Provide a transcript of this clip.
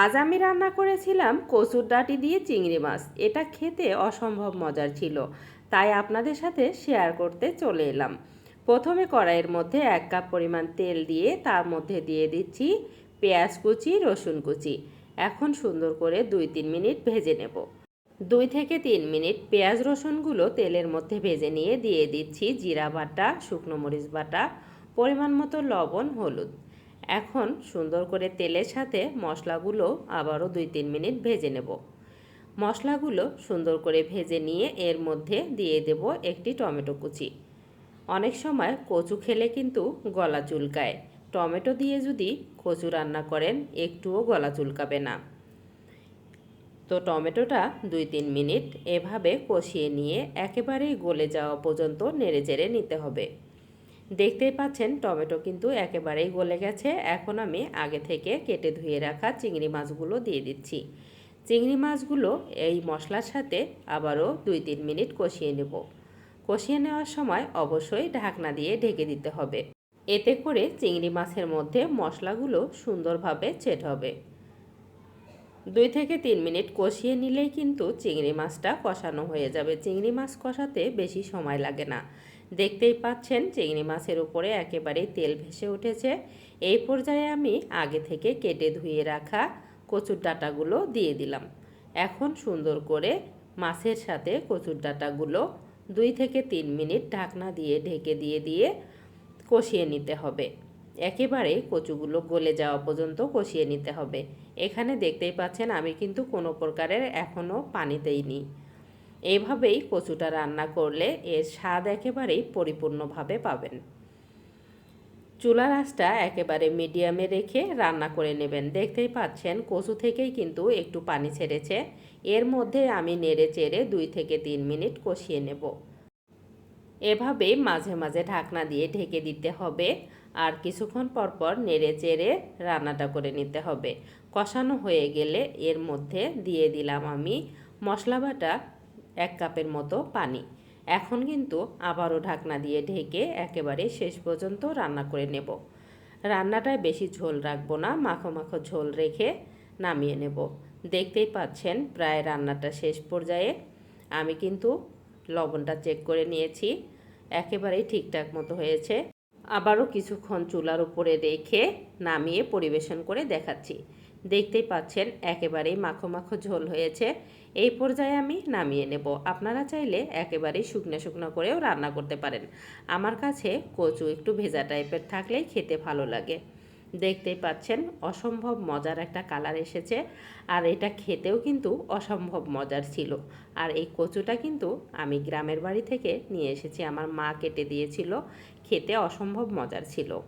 আজ আমি রান্না করেছিলাম কচুর ডাঁটি দিয়ে চিংড়ি মাছ। এটা খেতে অসম্ভব মজার ছিল। তাই আপনাদের সাথে শেয়ার করতে চলে এলাম। প্রথমে কড়াইয়ের মধ্যে এক কাপ পরিমাণ তেল দিয়ে তার মধ্যে দিয়ে দিচ্ছি পেঁয়াজ কুচি, রসুন কুচি। এখন সুন্দর করে দুই তিন মিনিট ভেজে নেব। দুই থেকে তিন মিনিট পেঁয়াজ, রসুনগুলো তেলের মধ্যে ভেজে নিয়ে দিয়ে দিচ্ছি জিরা বাটা, শুকনো মরিচ বাটা, পরিমাণ মতো লবণ, হলুদ। এখন সুন্দর করে তেলের সাথে মশলাগুলো আবারও দুই তিন মিনিট ভেজে নেব। মশলাগুলো সুন্দর করে ভেজে নিয়ে এর মধ্যে দিয়ে দেব একটি টমেটো কুচি। অনেক সময় কচু খেলে কিন্তু গলা চুলকায়। টমেটো দিয়ে যদি কচু রান্না করেন, একটুও গলা চুলকাবে না। তো টমেটোটা দুই তিন মিনিট এভাবে কষিয়ে নিয়ে একেবারেই গলে যাওয়া পর্যন্ত নেড়ে চেড়ে নিতে হবে। দেখতেই পাচ্ছেন, টমেটো কিন্তু একেবারেই গলে গেছে। এখন আমি আগে থেকে কেটে ধুয়ে রাখা চিংড়ি মাছগুলো দিয়ে দিচ্ছি। চিংড়ি মাছগুলো এই মশলার সাথে আবারও দুই তিন মিনিট কষিয়ে নেব। কষিয়ে নেওয়ার সময় অবশ্যই ঢাকনা দিয়ে ঢেকে দিতে হবে। এতে করে চিংড়ি মাছের মধ্যে মশলাগুলো সুন্দরভাবে চেট হবে। দুই থেকে তিন মিনিট কষিয়ে নিলেই কিন্তু চিংড়ি মাছটা কষানো হয়ে যাবে। চিংড়ি মাছ কষাতে বেশি সময় লাগে না। দেখতেই পাচ্ছেন চিংড়ি মাছের উপরে একেবারেই তেল ভেসে উঠেছে। এই পর্যায়ে আমি আগে থেকে কেটে ধুয়ে রাখা কচুর ডাঁটাগুলো দিয়ে দিলাম। এখন সুন্দর করে মাছের সাথে কচুর ডাঁটাগুলো দুই থেকে তিন মিনিট ঢাকনা দিয়ে ঢেকে দিয়ে দিয়ে কষিয়ে নিতে হবে। একেবারে কচুগুলো গলে যাওয়া পর্যন্ত কষিয়ে নিতে হবে। এখানে দেখতেই পাচ্ছেন আমি কিন্তু কোনো প্রকারের এখনও পানি দেইনি এইভাবেই কচুটা রান্না করলে এর স্বাদ একেবারেই পরিপূর্ণভাবে পাবেন। চুলার আঁচটা একেবারে মিডিয়ামে রেখে রান্না করে নেবেন। দেখতেই পাচ্ছেন, কচু থেকেই কিন্তু একটু পানি ছেড়েছে। এর মধ্যে আমি নেড়ে চেড়ে দুই থেকে তিন মিনিট কষিয়ে নেব। এভাবে মাঝে মাঝে ঢাকনা দিয়ে ঢেকে দিতে হবে। আর কিছুক্ষণ পর পর নেড়ে চেড়ে রান্নাটা করে নিতে হবে। কষানো হয়ে গেলে এর মধ্যে দিয়ে দিলাম আমি মশলা বাটা এক কাপের মতো পানি। এখন কিন্তু আবারও ঢাকনা দিয়ে ঢেকে একেবারে শেষ পর্যন্ত রান্না করে নেব। রান্নাটায় বেশি ঝোল রাখব না, মাখো মাখো ঝোল রেখে নামিয়ে নেব। দেখতেই পাচ্ছেন প্রায় রান্নাটা শেষ পর্যায়ে। আমি কিন্তু লবণটা চেক করে নিয়েছি, একেবারেই ঠিকঠাক মতো হয়েছে। আবারও কিছুক্ষণ চুলার উপরে রেখে নামিয়ে পরিবেশন করে দেখাচ্ছি। দেখতেই পাচ্ছেন, একেবারেই মাখো মাখো ঝোল হয়েছে। এই পর্যায়ে আমি নামিয়ে নেব। আপনারা চাইলে একেবারেই শুকনো শুকনো করেও রান্না করতে পারেন। আমার কাছে কচু একটু ভেজা টাইপের থাকলেই খেতে ভালো লাগে। দেখতেই পাচ্ছেন, অসম্ভব মজার একটা কালার এসেছে। আর এটা খেতেও কিন্তু অসম্ভব মজার ছিল। আর এই কচুটা কিন্তু আমি গ্রামের বাড়ি থেকে নিয়ে এসেছি। আমার মা কেটে দিয়েছিল। খেতে অসম্ভব মজার ছিল।